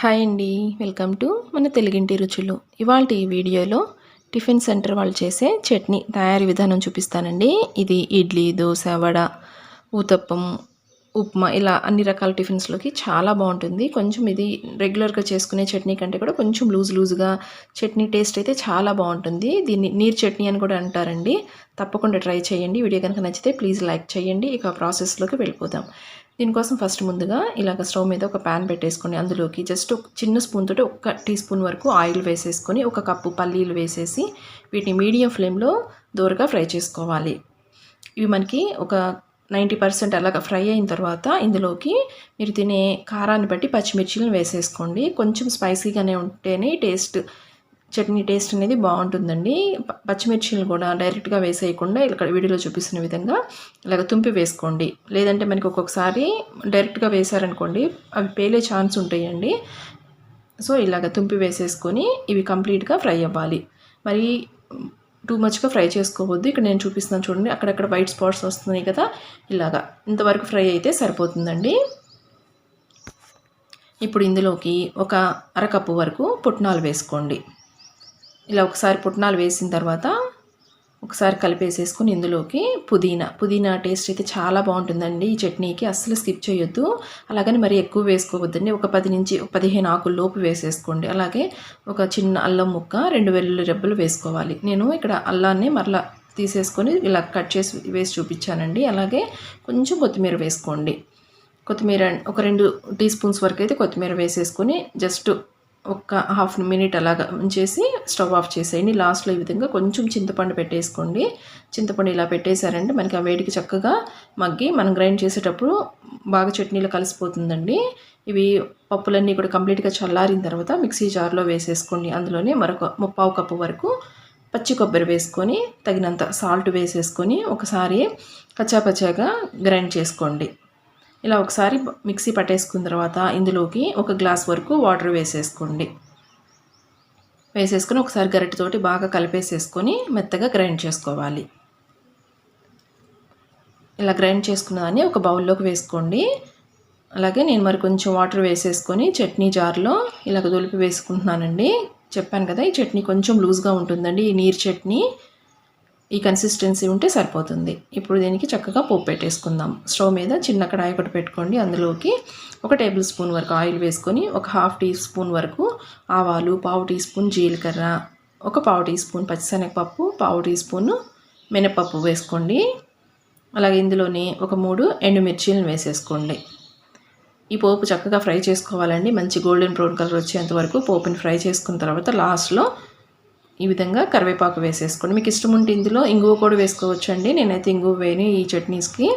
Hi అండి welcome to మన తెలుగింటి రుచులు. ఇవాళ ఈ వీడియోలో టిఫిన్ సెంటర్ వాళ్ళు చేసే చట్నీ తయారీ విధానం చూపిస్తానండి. ఇది ఇడ్లీ దోశ వడ ఊతప్పం ఉప్మా ఇలా అన్ని రకాల టిఫిన్స్లోకి చాలా బాగుంటుంది. కొంచెం ఇది రెగ్యులర్గా చేసుకునే చట్నీ కంటే కూడా కొంచెం లూజ్ లూజ్గా చట్నీ టేస్ట్ అయితే చాలా బాగుంటుంది. దీన్ని నీరు చట్నీ అని కూడా అంటారండి. తప్పకుండా ట్రై చేయండి. వీడియో కనుక నచ్చితే ప్లీజ్ లైక్ చేయండి. ఇక ప్రాసెస్లోకి వెళ్ళిపోదాం. దీనికోసం ఫస్ట్ ముందుగా ఇలాగ స్టవ్ మీద ఒక ప్యాన్ పెట్టేసుకొని అందులోకి జస్ట్ ఒక చిన్న స్పూన్ తోటి ఒక టీ స్పూన్ వరకు ఆయిల్ వేసేసుకొని ఒక కప్పు పల్లీలు వేసేసి వీటిని మీడియం ఫ్లేమ్లో దూరగా ఫ్రై చేసుకోవాలి. ఇవి మనకి ఒక నైంటీ పర్సెంట్ అలాగ ఫ్రై అయిన తర్వాత ఇందులోకి మీరు తినే కారాన్ని బట్టి పచ్చిమిర్చిలను వేసేసుకోండి. కొంచెం స్పైసీగానే ఉంటేనే టేస్ట్ చట్నీ టేస్ట్ అనేది బాగుంటుందండి. పచ్చిమిర్చిలు కూడా డైరెక్ట్గా వేసేయకుండా ఇక్కడ వీడియోలో చూపిస్తున్న విధంగా ఇలాగ తుంపి వేసుకోండి. లేదంటే మనకి ఒక్కొక్కసారి డైరెక్ట్గా వేసారనుకోండి అవి పేలే ఛాన్స్ ఉంటాయండి. సో ఇలాగ తుంపి వేసేసుకొని ఇవి కంప్లీట్గా ఫ్రై అవ్వాలి. మరి టూ మచ్గా ఫ్రై చేసుకోవద్దు. ఇక్కడ నేను చూపిస్తున్నాను చూడండి అక్కడక్కడ వైట్ స్పాట్స్ వస్తున్నాయి కదా ఇలాగా. ఇంతవరకు ఫ్రై అయితే సరిపోతుందండి. ఇప్పుడు ఇందులోకి ఒక అరకప్పు వరకు పుట్నాలు వేసుకోండి. ఇలా ఒకసారి పుట్నాలు వేసిన తర్వాత ఒకసారి కలిపేసేసుకుని ఇందులోకి పుదీనా. పుదీనా టేస్ట్ అయితే చాలా బాగుంటుందండి. ఈ చట్నీకి అస్సలు స్కిప్ చేయొద్దు. అలాగని మరి ఎక్కువ వేసుకోవద్దండి. ఒక పది నుంచి ఒక పదిహేను ఆకుల లోపు వేసేసుకోండి. అలాగే ఒక చిన్న అల్లం ముక్క రెండు వెల్లుల్లి రెబ్బలు వేసుకోవాలి. నేను ఇక్కడ అల్లాన్ని మరలా తీసేసుకొని ఇలా కట్ చేసి వేసి చూపించానండి. అలాగే కొంచెం కొత్తిమీర వేసుకోండి. కొత్తిమీర ఒక రెండు టీ స్పూన్స్ వరకు అయితే కొత్తిమీర వేసేసుకొని జస్ట్ ఒక హాఫ్ మినిట్ అలాగా ఉంచేసి స్టవ్ ఆఫ్ చేసేయండి. లాస్ట్లో ఈ విధంగా కొంచెం చింతపండు పెట్టేసుకోండి. చింతపండు ఇలా పెట్టేశారంటే మనకి ఆ వేడికి చక్కగా మగ్గి మనం గ్రైండ్ చేసేటప్పుడు బాగా చట్నీలో కలిసిపోతుందండి. ఇవి పప్పులన్నీ కూడా కంప్లీట్గా చల్లారిన తర్వాత మిక్సీ జార్లో వేసేసుకోండి. అందులోనే మరొక ముప్పావు కప్పు వరకు పచ్చి కొబ్బరి వేసుకొని తగినంత సాల్ట్ వేసేసుకొని ఒకసారి కచ్చాపచ్చాగా గ్రైండ్ చేసుకోండి. ఇలా ఒకసారి మిక్సీ పట్టేసుకున్న తర్వాత ఇందులోకి ఒక గ్లాస్ వరకు వాటర్ వేసేసుకోండి. వేసేసుకొని ఒకసారి గరిటెతోటి బాగా కలిపేసేసుకొని మెత్తగా గ్రైండ్ చేసుకోవాలి. ఇలా గ్రైండ్ చేసుకున్నదాన్ని ఒక బౌల్లోకి వేసుకోండి. అలాగే నేను మరి కొంచెం వాటర్ వేసేసుకొని చట్నీ జార్లో ఇలాగ దులిపి వేసుకుంటున్నానండి. చెప్పాను కదా ఈ చట్నీ కొంచెం లూజ్గా ఉంటుందండి ఈ నీరు చట్నీ. ఈ కన్సిస్టెన్సీ ఉంటే సరిపోతుంది. ఇప్పుడు దీనికి చక్కగా పోపు పెట్టేసుకుందాం. స్టవ్ మీద చిన్న కడాయి ఒకటి పెట్టుకోండి. అందులోకి ఒక టేబుల్ స్పూన్ వరకు ఆయిల్ వేసుకొని ఒక హాఫ్ టీ స్పూన్ వరకు ఆవాలు పావు టీ స్పూన్ జీలకర్ర ఒక పావు టీ స్పూన్ పచ్చిశనగపప్పు పావు టీ స్పూన్ మినపప్పు వేసుకోండి. అలాగే ఇందులోని ఒక మూడు ఎండుమిర్చీలను వేసేసుకోండి. ఈ పోపు చక్కగా ఫ్రై చేసుకోవాలండి. మంచి గోల్డెన్ బ్రౌన్ కలర్ వచ్చేంత వరకు పోపుని ఫ్రై చేసుకున్న తర్వాత లాస్ట్లో ఈ విధంగా కరివేపాకు వేసేసుకోండి మీకు ఇష్టం ఉంటే ఇందులో ఇంగువ కూడా వేసుకోవచ్చు అండి నేనైతే ఇంగువ వేయని ఈ చట్నీస్కి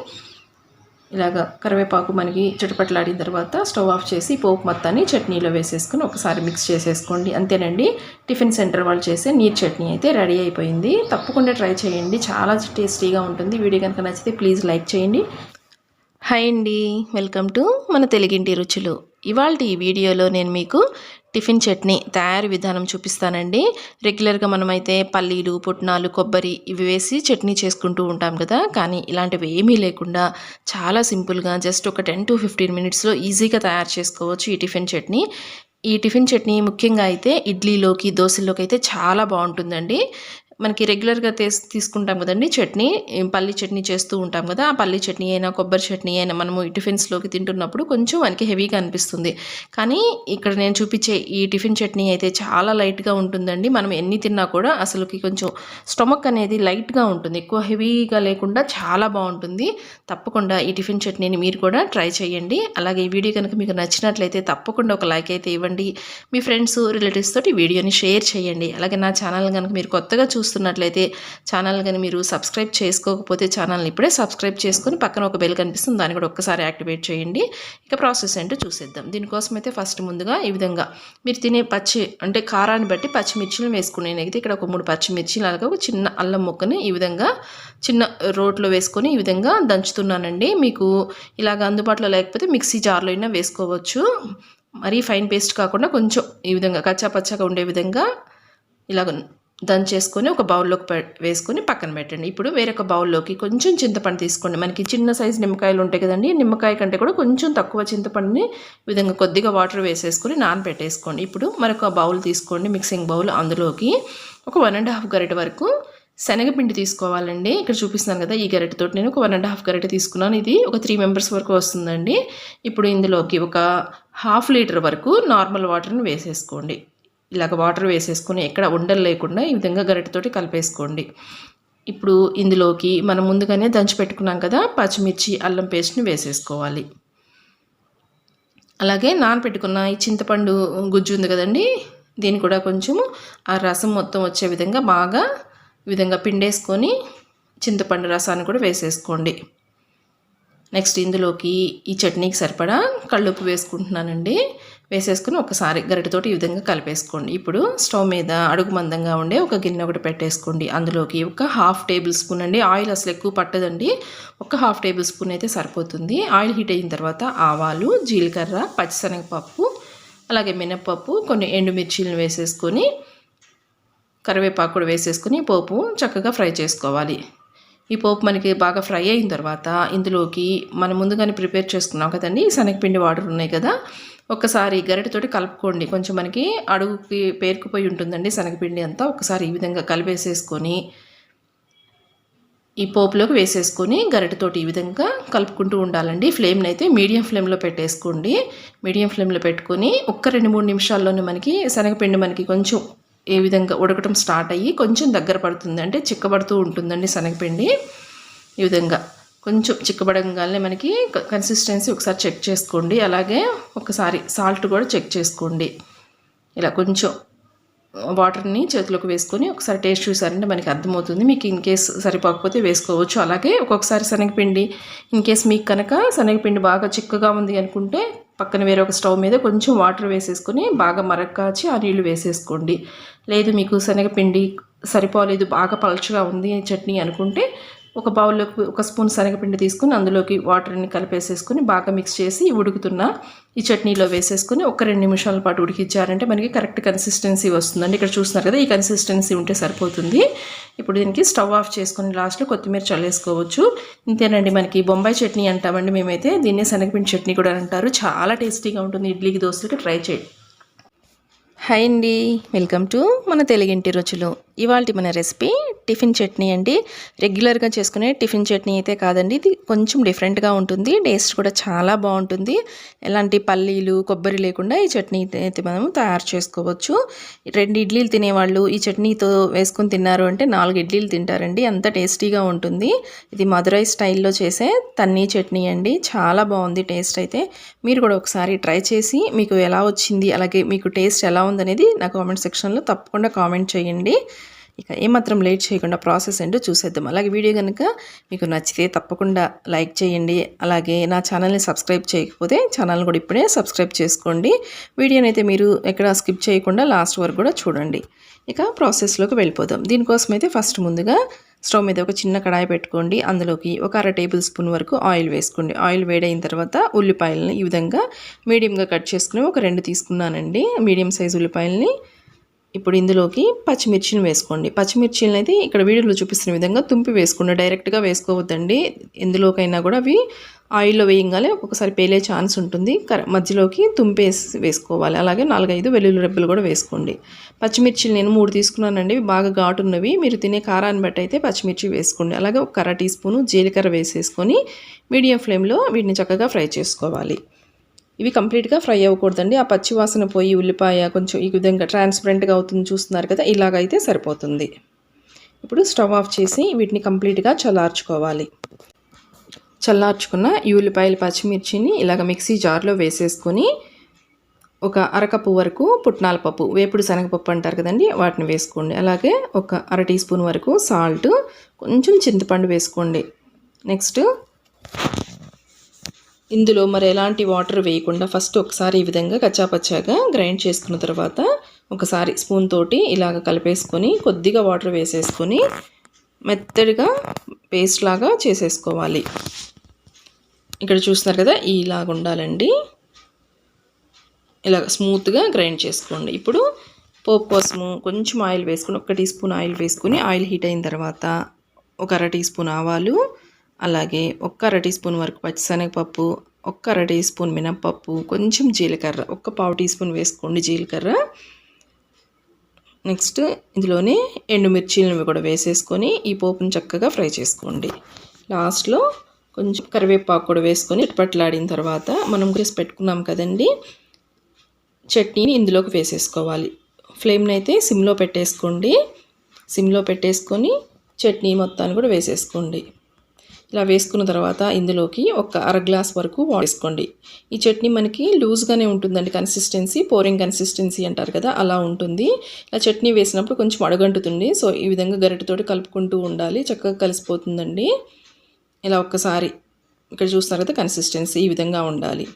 ఇలాగ కరివేపాకు మనకి చిటపట్లాడిన తర్వాత స్టవ్ ఆఫ్ చేసి పోపు మొత్తాన్ని చట్నీలో వేసేసుకొని ఒకసారి మిక్స్ చేసేసుకోండి. అంతేనండి టిఫిన్ సెంటర్ వాళ్ళు చేసే నీర్ చట్నీ అయితే రెడీ అయిపోయింది. తప్పకుండా ట్రై చేయండి చాలా టేస్టీగా ఉంటుంది. వీడియో కనుక నచ్చితే ప్లీజ్ లైక్ చేయండి. హాయ్ అండి వెల్కమ్ టు మన తెలుగింటి రుచులు. ఇవాళ ఈ వీడియోలో నేను మీకు టిఫిన్ చట్నీ తయారీ విధానం చూపిస్తానండి. రెగ్యులర్గా మనమైతే పల్లీలు పుట్నాలు కొబ్బరి ఇవి వేసి చట్నీ చేసుకుంటూ ఉంటాం కదా. కానీ ఇలాంటివి ఏమీ లేకుండా చాలా సింపుల్గా జస్ట్ ఒక టెన్ టు ఫిఫ్టీన్ మినిట్స్లో ఈజీగా తయారు చేసుకోవచ్చు ఈ టిఫిన్ చట్నీ. ఈ టిఫిన్ చట్నీ ముఖ్యంగా అయితే ఇడ్లీలోకి దోశల్లోకి అయితే చాలా బాగుంటుందండి. మనకి రెగ్యులర్గా తీసుకుంటాం కదండి చట్నీ. పల్లి చట్నీ చేస్తూ ఉంటాం కదా ఆ పల్లి చట్నీ అయినా కొబ్బరి చట్నీ అయినా మనము ఈ టిఫిన్స్లోకి తింటున్నప్పుడు కొంచెం మనకి హెవీగా అనిపిస్తుంది. కానీ ఇక్కడ నేను చూపించే ఈ టిఫిన్ చట్నీ అయితే చాలా లైట్గా ఉంటుందండి. మనం ఎన్ని తిన్నా కూడా అసలుకి కొంచెం స్టమక్ అనేది లైట్గా ఉంటుంది. ఎక్కువ హెవీగా లేకుండా చాలా బాగుంటుంది. తప్పకుండా ఈ టిఫిన్ చట్నీని మీరు కూడా ట్రై చేయండి. అలాగే ఈ వీడియో కనుక మీకు నచ్చినట్లయితే తప్పకుండా ఒక లైక్ అయితే ఇవ్వండి. మీ ఫ్రెండ్స్ రిలేటివ్స్ తోటి వీడియోని షేర్ చేయండి. అలాగే నా ఛానల్ కనుక మీరు కొత్తగా చూసి చూస్తున్నట్లయితే ఛానల్ కానీ మీరు సబ్స్క్రైబ్ చేసుకోకపోతే ఛానల్ని ఇప్పుడే సబ్స్క్రైబ్ చేసుకొని పక్కన ఒక బెల్ కనిపిస్తుంది దాన్ని కూడా ఒక్కసారి యాక్టివేట్ చేయండి. ఇక ప్రాసెస్ ఏంటో చూసేద్దాం. దీనికోసం అయితే ఫస్ట్ ముందుగా ఈ విధంగా మీరు తినే పచ్చి అంటే కారాన్ని బట్టి పచ్చిమిర్చిలు వేసుకునే అయితే ఇక్కడ ఒక మూడు పచ్చిమిర్చిలు అలాగే ఒక చిన్న అల్లం ముక్కని ఈ విధంగా చిన్న రోట్లో వేసుకొని ఈ విధంగా దంచుతున్నానండి. మీకు ఇలాగ అందుబాటులో లేకపోతే మిక్సీ జార్లో అయినా వేసుకోవచ్చు. మరీ ఫైన్ పేస్ట్ కాకుండా కొంచెం ఈ విధంగా కచ్చా పచ్చగా ఉండే విధంగా ఇలాగ దంచేసుకొని ఒక బౌల్లోకి వేసుకొని పక్కన పెట్టండి. ఇప్పుడు వేరొక బౌల్లోకి కొంచెం చింతపండు తీసుకోండి. మనకి చిన్న సైజు నిమ్మకాయలు ఉంటాయి కదండి నిమ్మకాయ కంటే కూడా కొంచెం తక్కువ చింతపండుని ఈ విధంగా కొద్దిగా వాటర్ వేసేసుకొని నానబెట్టేసుకోండి. ఇప్పుడు మరొక బౌల్ తీసుకోండి మిక్సింగ్ బౌల్ అందులోకి. ఒక వన్ అండ్ హాఫ్ గరిట వరకు శనగపిండి తీసుకోవాలండి. ఇక్కడ చూపిస్తున్నాను కదా ఈ గరిటెతో నేను ఒక వన్ అండ్ హాఫ్ గరిటె తీసుకున్నాను. ఇది ఒక త్రీ మెంబర్స్ వరకు వస్తుందండి. ఇప్పుడు ఇందులోకి ఒక హాఫ్ లీటర్ వరకు నార్మల్ వాటర్ని వేసేసుకోండి. ఇలాగ వాటర్ వేసేసుకొని ఎక్కడ ఉండలు లేకుండా ఈ విధంగా గరిటెతోటి కలిపేసుకోండి. ఇప్పుడు ఇందులోకి మనం ముందుగానే దంచి పెట్టుకున్నాం కదా పచ్చిమిర్చి అల్లం పేస్ట్ని వేసేసుకోవాలి. అలాగే నానపెట్టుకున్న ఈ చింతపండు గుజ్జు ఉంది కదండి దీన్ని కూడా కొంచెము ఆ రసం మొత్తం వచ్చే విధంగా బాగా ఈ విధంగా పిండేసుకొని చింతపండు రసాన్ని కూడా వేసేసుకోండి. నెక్స్ట్ ఇందులోకి ఈ చట్నీకి సరిపడా కళ్ళుప్పు వేసుకుంటున్నానండి. వేసేసుకుని ఒకసారి గరిటతోటి ఈ విధంగా కలిపేసుకోండి. ఇప్పుడు స్టవ్ మీద అడుగు మందంగా ఉండే ఒక గిన్నె ఒకటి పెట్టేసుకోండి. అందులోకి ఒక హాఫ్ టేబుల్ స్పూన్ అండి. ఆయిల్ అసలు ఎక్కువ పట్టదండి. ఒక హాఫ్ టేబుల్ స్పూన్ అయితే సరిపోతుంది. ఆయిల్ హీట్ అయిన తర్వాత ఆవాలు జీలకర్ర పచ్చిశనగపప్పు అలాగే మినప్పప్పు కొన్ని ఎండుమిర్చీలను వేసేసుకొని కరివేపాకు కూడా వేసేసుకొని పోపు చక్కగా ఫ్రై చేసుకోవాలి. ఈ పోపు మనకి బాగా ఫ్రై అయిన తర్వాత ఇందులోకి మనం ముందుగానే ప్రిపేర్ చేసుకున్నాం కదండి. శనగపిండి వాటర్ ఉన్నాయి కదా. ఒక్కసారి గరిటతోటి కలుపుకోండి. కొంచెం మనకి అడుగుకి పేరుకుపోయి ఉంటుందండి శనగపిండి అంతా. ఒకసారి ఈ విధంగా కలిపేసేసుకొని ఈ పోపులోకి వేసేసుకొని గరిటతోటి ఈ విధంగా కలుపుకుంటూ ఉండాలండి. ఫ్లేమ్ని అయితే మీడియం ఫ్లేమ్లో పెట్టేసుకోండి. మీడియం ఫ్లేమ్లో పెట్టుకొని ఒక్క రెండు మూడు నిమిషాల్లోనే మనకి శనగపిండి మనకి కొంచెం ఏ విధంగా ఉడకటం స్టార్ట్ అయ్యి కొంచెం దగ్గర పడుతుంది అంటే చిక్కబడుతూ ఉంటుందండి శనగపిండి. ఈ విధంగా కొంచెం చిక్కబడంగానే మనకి కన్సిస్టెన్సీ ఒకసారి చెక్ చేసుకోండి. అలాగే ఒకసారి సాల్ట్ కూడా చెక్ చేసుకోండి. ఇలా కొంచెం వాటర్ని చేతిలోకి వేసుకొని ఒకసారి టేస్ట్ చూసారంటే మనకి అర్థమవుతుంది. మీకు ఇన్ కేస్ సరిపోకపోతే వేసుకోవచ్చు. అలాగే ఒక్కొక్కసారి శనగపిండి ఇన్ కేస్ మీకు కనుక శనగపిండి బాగా చిక్కగా ఉంది అనుకుంటే పక్కన వేరే ఒక స్టవ్ మీద కొంచెం వాటర్ వేసేసుకొని బాగా మరక్కాచి ఆ నీళ్ళు వేసేసుకోండి. లేదు మీకు శనగపిండి సరిపోలేదు బాగా పలుచగా ఉంది చట్నీ అనుకుంటే ఒక బౌల్లోకి ఒక స్పూన్ శనగపిండి తీసుకుని అందులోకి వాటర్ని కలిపేసేసుకొని బాగా మిక్స్ చేసి ఉడుకుతున్న ఈ చట్నీలో వేసేసుకొని ఒక రెండు నిమిషాల పాటు ఉడికిచ్చారంటే మనకి కరెక్ట్ కన్సిస్టెన్సీ వస్తుందండి. ఇక్కడ చూస్తున్నారు కదా ఈ కన్సిస్టెన్సీ ఉంటే సరిపోతుంది. ఇప్పుడు దీనికి స్టవ్ ఆఫ్ చేసుకుని లాస్ట్లో కొత్తిమీర చల్లేసుకోవచ్చు. ఇంతేనండి మనకి బొంబాయి చట్నీ అంటామండి మేమైతే. దీన్నే శనగపిండి చట్నీ కూడా అంటారు. చాలా టేస్టీగా ఉంటుంది. ఇడ్లీకి దోశలకి ట్రై చేయండి. హాయ్ అండి. వెల్కమ్ టు మన తెలుగింటి రుచులు. ఇవాళ మన రెసిపీ టిఫిన్ చట్నీ అండి. రెగ్యులర్గా చేసుకునే టిఫిన్ చట్నీ అయితే కాదండి. ఇది కొంచెం డిఫరెంట్గా ఉంటుంది. టేస్ట్ కూడా చాలా బాగుంటుంది. ఎలాంటి పల్లీలు కొబ్బరి లేకుండా ఈ చట్నీ అయితే మనం తయారు చేసుకోవచ్చు. రెండు ఇడ్లీలు తినేవాళ్ళు ఈ చట్నీతో వేసుకుని తిన్నారు అంటే నాలుగు ఇడ్లీలు తింటారండి. అంత టేస్టీగా ఉంటుంది. ఇది మధురై స్టైల్లో చేసే తన్నీ చట్నీ అండి. చాలా బాగుంది టేస్ట్ అయితే. మీరు కూడా ఒకసారి ట్రై చేసి మీకు ఎలా వచ్చింది అలాగే మీకు టేస్ట్ ఎలా ఉందనేది నా కామెంట్ సెక్షన్లో తప్పకుండా కామెంట్ చేయండి. ఇక ఏమాత్రం లేట్ చేయకుండా ప్రాసెస్ ఏంటో చూసేద్దాం. అలాగే వీడియో కనుక మీకు నచ్చితే తప్పకుండా లైక్ చేయండి. అలాగే నా ఛానల్ని సబ్స్క్రైబ్ చేయకపోతే ఛానల్ని కూడా ఇప్పుడే సబ్స్క్రైబ్ చేసుకోండి. వీడియోని అయితే మీరు ఎక్కడ స్కిప్ చేయకుండా లాస్ట్ వరకు కూడా చూడండి. ఇక ప్రాసెస్లోకి వెళ్ళిపోదాం. దీనికోసం అయితే ఫస్ట్ ముందుగా స్టవ్ మీద ఒక చిన్న కడాయి పెట్టుకోండి. అందులోకి ఒక అర టేబుల్ స్పూన్ వరకు ఆయిల్ వేసుకోండి. ఆయిల్ వేడైన తర్వాత ఉల్లిపాయలని ఈ విధంగా మీడియంగా కట్ చేసుకుని ఒక రెండు తీసుకున్నానండి. మీడియం సైజ్ ఉల్లిపాయలని ఇప్పుడు ఇందులోకి పచ్చిమిర్చిని వేసుకోండి. పచ్చిమిర్చిని అయితే ఇక్కడ వీడియోలో చూపిస్తున్న విధంగా తుంపి వేసుకోండి. డైరెక్ట్గా వేసుకోవద్దండి. ఎందులోకైనా కూడా అవి ఆయిల్లో వేయంగానే ఒక్కొక్కసారి పేలే ఛాన్స్ ఉంటుంది. మధ్యలోకి తుంపేసి వేసుకోవాలి. అలాగే నాలుగైదు వెల్లుల్లి రెబ్బలు కూడా వేసుకోండి. పచ్చిమిర్చిలు నేను మూడు తీసుకున్నానండి. బాగా ఘాటున్నవి. మీరు తినే కారాన్ని బట్టి అయితే పచ్చిమిర్చి వేసుకోండి. అలాగే ఒక కర్ర టీ స్పూను జీలకర్ర వేసేసుకొని మీడియం ఫ్లేమ్లో వీటిని చక్కగా ఫ్రై చేసుకోవాలి. ఇవి కంప్లీట్గా ఫ్రై అవ్వకూడదండి. ఆ పచ్చి వాసన పోయి ఉల్లిపాయ కొంచెం ఈ విధంగా ట్రాన్స్పరెంట్గా అవుతుంది చూస్తున్నారు కదా ఇలాగైతే సరిపోతుంది. ఇప్పుడు స్టవ్ ఆఫ్ చేసి వీటిని కంప్లీట్గా చల్లార్చుకోవాలి. చల్లార్చుకున్న ఈ ఉల్లిపాయలు పచ్చిమిర్చిని ఇలాగ మిక్సీ జార్లో వేసేసుకొని ఒక అరకప్పు వరకు పుట్నాల పప్పు వేపుడు శనగపప్పు అంటారు కదండి వాటిని వేసుకోండి. అలాగే ఒక అర టీ స్పూన్ వరకు సాల్ట్ కొంచెం చింతపండు వేసుకోండి. నెక్స్ట్ ఇందులో మరి ఎలాంటి వాటర్ వేయకుండా ఫస్ట్ ఒకసారి ఈ విధంగా కచ్చాపచ్చాగా గ్రైండ్ చేసుకున్న తర్వాత ఒకసారి స్పూన్ తోటి ఇలాగ కలిపేసుకొని కొద్దిగా వాటర్ వేసేసుకొని మెత్తడిగా పేస్ట్ లాగా చేసేసుకోవాలి. ఇక్కడ చూస్తున్నారు కదా ఇలాగ ఉండాలండి. ఇలా స్మూత్గా గ్రైండ్ చేసుకోండి. ఇప్పుడు పోపు కోసము కొంచెం ఆయిల్ వేసుకుని ఒక టీ స్పూన్ ఆయిల్ వేసుకుని ఆయిల్ హీట్ అయిన తర్వాత ఒక అర టీ స్పూన్ ఆవాలు అలాగే ఒక్క అర టీ స్పూన్ వరకు పచ్చిశనగపప్పు ఒక్క అర టీ స్పూన్ మినప్పప్పు కొంచెం జీలకర్ర ఒక్క పావు టీ స్పూన్ వేసుకోండి జీలకర్ర. నెక్స్ట్ ఇందులోనే ఎండుమిర్చీలను కూడా వేసేసుకొని ఈ పోపును చక్కగా ఫ్రై చేసుకోండి. లాస్ట్లో కొంచెం కరివేపాకు కూడా వేసుకొని ఇటుపట్లాడిన తర్వాత మనం చేసి పెట్టుకున్నాం కదండి చట్నీని ఇందులోకి వేసేసుకోవాలి. ఫ్లేమ్ని అయితే సిమ్లో పెట్టేసుకోండి. సిమ్లో పెట్టేసుకొని చట్నీ మొత్తాన్ని కూడా వేసేసుకోండి. ఇలా వేసుకున్న తర్వాత ఇందులోకి ఒక అర గ్లాస్ వరకు వేసుకోండి. ఈ చట్నీ మనకి లూజ్గానే ఉంటుందండి కన్సిస్టెన్సీ పోరింగ్ కన్సిస్టెన్సీ అంటారు కదా అలా ఉంటుంది. ఇలా చట్నీ వేసినప్పుడు కొంచెం అడగంటుతుంది సో ఈ విధంగా గరిటతో కలుపుకుంటూ ఉండాలి చక్కగా కలిసిపోతుందండి. ఇలా ఒక్కసారి ఇక్కడ చూస్తున్నారు కదా కన్సిస్టెన్సీ ఈ విధంగా ఉండాలి.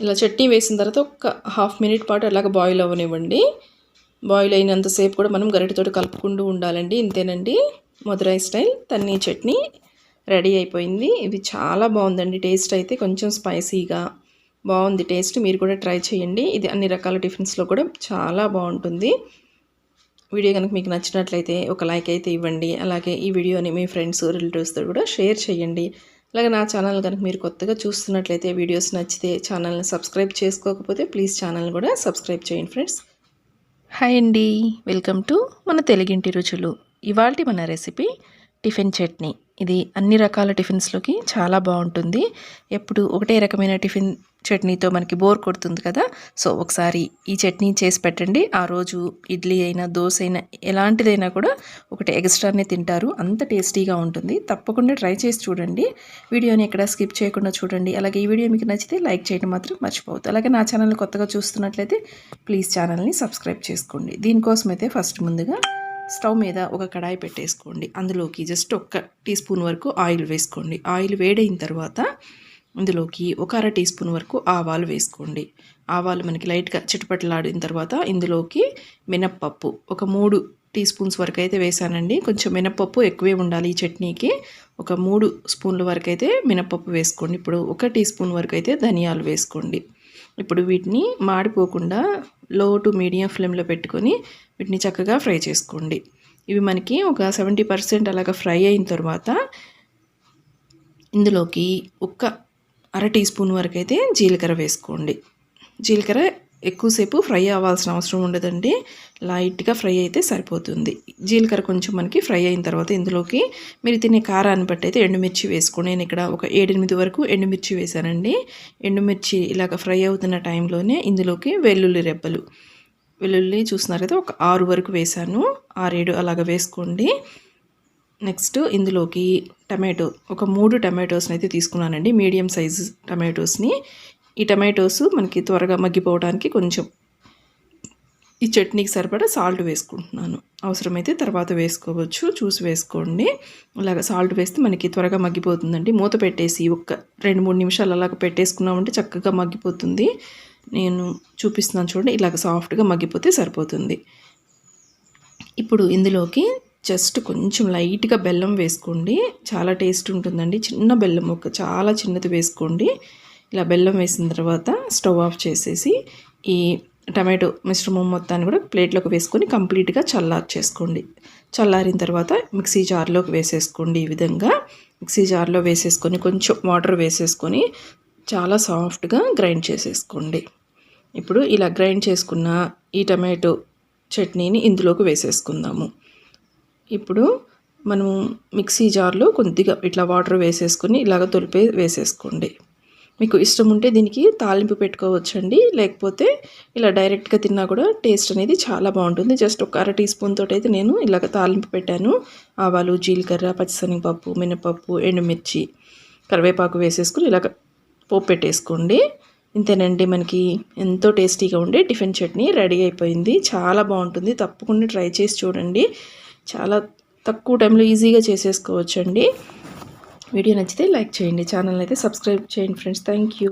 ఇలా చట్నీ వేసిన తర్వాత ఒక హాఫ్ మినిట్ పాటు అలాగ బాయిల్ అవ్వనివ్వండి. బాయిల్ అయినంతసేపు కూడా మనం గరిటతో కలుపుకుంటూ ఉండాలండి ఇంతేనండి. మధురై స్టైల్ తన్ని చట్నీ. రెడీ అయిపోయింది. ఇది చాలా బాగుందండి. టేస్ట్ అయితే కొంచెం స్పైసీగా బాగుంది. టేస్ట్ మీరు కూడా ట్రై చేయండి. ఇది అన్ని రకాల టిఫిన్స్లో కూడా చాలా బాగుంటుంది. వీడియో కనుక మీకు నచ్చినట్లయితే ఒక లైక్ అయితే ఇవ్వండి. అలాగే ఈ వీడియోని మీ ఫ్రెండ్స్ రిలేటివ్స్తో కూడా షేర్ చేయండి. అలాగే నా ఛానల్ కనుక మీరు కొత్తగా చూస్తున్నట్లయితే వీడియోస్ నచ్చితే ఛానల్ని సబ్స్క్రైబ్ చేసుకోకపోతే ప్లీజ్ ఛానల్ కూడా సబ్స్క్రైబ్ చేయండి ఫ్రెండ్స్. హాయ్ అండి. వెల్కమ్ టు మన తెలుగింటి రుచులు. ఇవాళ మన రెసిపీ టిఫిన్ చట్నీ. ఇది అన్ని రకాల టిఫిన్స్లోకి చాలా బాగుంటుంది. ఎప్పుడు ఒకటే రకమైన టిఫిన్ చట్నీతో మనకి బోర్ కొడుతుంది కదా. సో ఒకసారి ఈ చట్నీ చేసి పెట్టండి. ఆ రోజు ఇడ్లీ అయినా దోశ అయినా ఎలాంటిదైనా కూడా ఒకటి ఎక్స్ట్రానే తింటారు. అంత టేస్టీగా ఉంటుంది. తప్పకుండా ట్రై చేసి చూడండి. వీడియోని ఎక్కడ స్కిప్ చేయకుండా చూడండి. అలాగే ఈ వీడియో మీకు నచ్చితే లైక్ చేయడం మాత్రం మర్చిపోవద్దు. అలాగే నా ఛానల్ కొత్తగా చూస్తున్నట్లయితే ప్లీజ్ ఛానల్ని సబ్స్క్రైబ్ చేసుకోండి. దీనికోసం అయితే ఫస్ట్ ముందుగా స్టవ్ మీద ఒక కడాయి పెట్టేసుకోండి. అందులోకి జస్ట్ ఒక్క టీ స్పూన్ వరకు ఆయిల్ వేసుకోండి. ఆయిల్ వేడైన తర్వాత ఇందులోకి ఒక అర టీ స్పూన్ వరకు ఆవాలు వేసుకోండి. ఆవాలు మనకి లైట్గా చిటపటలాడిన తర్వాత ఇందులోకి మినప్పప్పు. ఒక మూడు టీ స్పూన్స్ వరకు అయితే వేసానండి. కొంచెం మినప్పప్పు ఎక్కువే ఉండాలి ఈ చట్నీకి. ఒక మూడు స్పూన్ల వరకు అయితే మినప్పప్పు వేసుకోండి. ఇప్పుడు ఒక టీ స్పూన్ వరకు అయితే ధనియాలు వేసుకోండి. ఇప్పుడు వీటిని మాడిపోకుండా లో టు మీడియం ఫ్లేమ్లో పెట్టుకొని వీటిని చక్కగా ఫ్రై చేసుకోండి. ఇవి మనకి ఒక సెవెంటీ పర్సెంట్ అలాగా ఫ్రై అయిన తర్వాత ఇందులోకి ఒక్క అర టీ స్పూన్ వరకు అయితే జీలకర్ర వేసుకోండి. జీలకర్ర ఎక్కువసేపు ఫ్రై అవ్వాల్సిన అవసరం ఉండదండి. లైట్గా ఫ్రై అయితే సరిపోతుంది. జీలకర్ర కొంచెం మనకి ఫ్రై అయిన తర్వాత ఇందులోకి మీరు తినే కారాన్ని బట్టి అయితే ఎండుమిర్చి వేసుకోండి. నేను ఇక్కడ ఒక ఏడెనిమిది వరకు ఎండుమిర్చి వేశానండి. ఎండుమిర్చి ఇలాగ ఫ్రై అవుతున్న టైంలోనే ఇందులోకి వెల్లుల్లి రెబ్బలు. వెల్లుల్లి చూస్తున్నారు కదా ఒక ఆరు వరకు వేశాను. ఆరేడు అలాగ వేసుకోండి. నెక్స్ట్ ఇందులోకి టమాటో ఒక మూడు టమాటోస్ని అయితే తీసుకున్నానండి. మీడియం సైజు టమాటోస్ని. ఈ టమాటోస్ మనకి త్వరగా మగ్గిపోవడానికి కొంచెం ఈ చట్నీకి సరిపడా సాల్ట్ వేసుకుంటున్నాను. అవసరమైతే తర్వాత వేసుకోవచ్చు. చూసి వేసుకోండి. అలాగ సాల్ట్ వేస్తే మనకి త్వరగా మగ్గిపోతుందండి. మూత పెట్టేసి ఒక్క రెండు మూడు నిమిషాలు అలాగ పెట్టేసుకున్నామంటే చక్కగా మగ్గిపోతుంది. నేను చూపిస్తున్నాను చూడండి. ఇలాగ సాఫ్ట్గా మగ్గిపోతే సరిపోతుంది. ఇప్పుడు ఇందులోకి జస్ట్ కొంచెం లైట్గా బెల్లం వేసుకోండి. చాలా టేస్ట్ ఉంటుందండి. చిన్న బెల్లం ఒక చాలా చిన్నది వేసుకోండి. ఇలా బెల్లం వేసిన తర్వాత స్టవ్ ఆఫ్ చేసేసి ఈ టమాటో మిశ్రమం మొత్తాన్ని కూడా ప్లేట్లోకి వేసుకొని కంప్లీట్గా చల్లారి చేసుకోండి. చల్లారిన తర్వాత మిక్సీ జార్లోకి వేసేసుకోండి ఈ విధంగా. మిక్సీ జార్లో వేసేసుకొని కొంచెం వాటర్ వేసేసుకొని చాలా సాఫ్ట్గా గ్రైండ్ చేసేసుకోండి. ఇప్పుడు ఇలా గ్రైండ్ చేసుకున్న ఈ టమాటో చట్నీని ఇందులోకి వేసేసుకుందాము. ఇప్పుడు మనము మిక్సీ జార్లో కొద్దిగా ఇట్లా వాటర్ వేసేసుకొని ఇలాగ తొలిపే వేసేసుకోండి. మీకు ఇష్టం ఉంటే దీనికి తాలింపు పెట్టుకోవచ్చండి. లేకపోతే ఇలా డైరెక్ట్గా తిన్నా కూడా టేస్ట్ అనేది చాలా బాగుంటుంది. జస్ట్ ఒక అర టీ స్పూన్ తోటి అయితే నేను ఇలాగ తాలింపు పెట్టాను. ఆవాలు జీలకర్ర పచ్చిశనగపప్పు మినపప్పు ఎండుమిర్చి కరివేపాకు వేసేసుకుని ఇలాగ పోపు పెట్టేసుకోండి. ఇంతేనండి మనకి ఎంతో టేస్టీగా ఉండే టిఫిన్ చట్నీ రెడీ అయిపోయింది. చాలా బాగుంటుంది. తప్పకుండా ట్రై చేసి చూడండి. చాలా తక్కువ టైంలో ఈజీగా చేసేసుకోవచ్చండి. వీడియో నచ్చితే లైక్ చేయండి. ఛానల్ అయితే సబ్స్క్రైబ్ చేయండి ఫ్రెండ్స్. Thank you